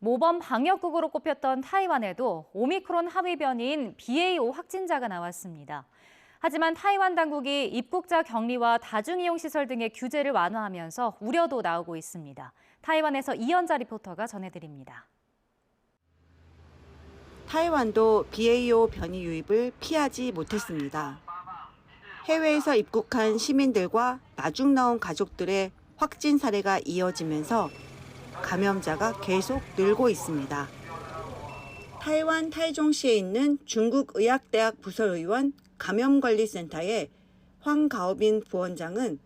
모범 방역국으로 꼽혔던 타이완에도 오미크론 하위 변이인 BA5 확진자가 나왔습니다. 하지만 타이완 당국이 입국자 격리와 다중이용시설 등의 규제를 완화하면서 우려도 나오고 있습니다. 타이완에서 이현자 리포터가 전해드립니다. 타이완도 BA5 변이 유입을 피하지 못했습니다. 해외에서 입국한 시민들과 마중 나온 가족들의 확진 사례가 이어지면서 감염자가 계속 늘고 있습니다. 타이완 타이종시에 있는 중국의학대학 부설의원 감염관리센터의 황가오빈 부원장은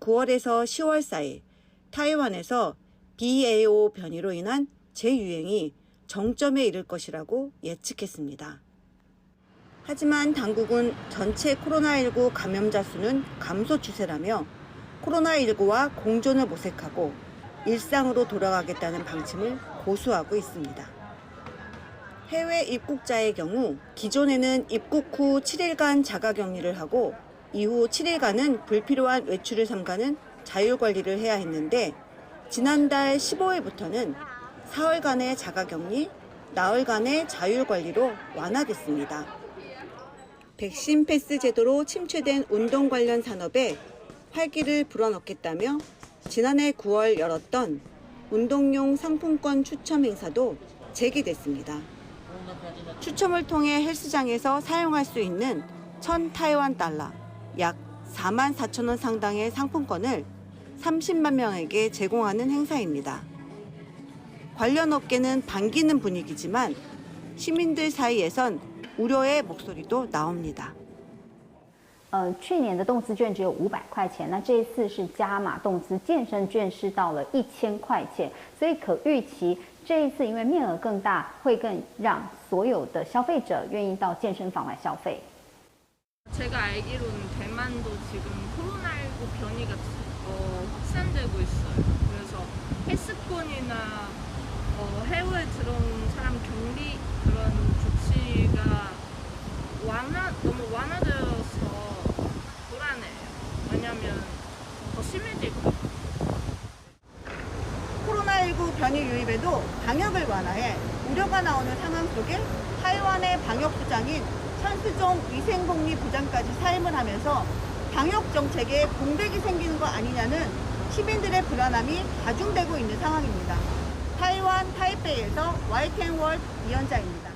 9월에서 10월 사이 타이완에서 BA5 변이로 인한 재유행이 정점에 이를 것이라고 예측했습니다. 하지만 당국은 전체 코로나19 감염자 수는 감소 추세라며 코로나19와 공존을 모색하고 일상으로 돌아가겠다는 방침을 고수하고 있습니다. 해외 입국자의 경우 기존에는 입국 후 7일간 자가 격리를 하고 이후 7일간은 불필요한 외출을 삼가는 자율 관리를 해야 했는데 지난달 15일부터는 사흘간의 자가 격리, 나흘간의 자율 관리로 완화됐습니다. 백신 패스 제도로 침체된 운동 관련 산업에 활기를 불어넣겠다며 지난해 9월 열었던 운동용 상품권 추첨 행사도 재개됐습니다. 추첨을 통해 헬스장에서 사용할 수 있는 1000 타이완 달러, 약 4만 4천 원 상당의 상품권을 30만 명에게 제공하는 행사입니다. 관련 업계는 반기는 분위기지만 시민들 사이에선 우려의 목소리도 나옵니다. 呃，去年的动资券只有五百块钱，那这一次是加码动资，健身券是到了一千块钱，所以可预期这一次因为面额更大，会更让所有的消费者愿意到健身房来消费。 제가 알기로는 대만도 지금 코로나19 변이가 어, 확산되고 있어요. 그래서 헬스권이나 어, 해외 들어온 사람 격리 코로나19 변이 유입에도 방역을 완화해 우려가 나오는 상황 속에 타이완의 방역부장인 천수종 위생복리 부장까지 사임을 하면서 방역 정책에 공백이 생기는 거 아니냐는 시민들의 불안함이 가중되고 있는 상황입니다. 타이완 타이페이에서 YTN 월드 이현자입니다.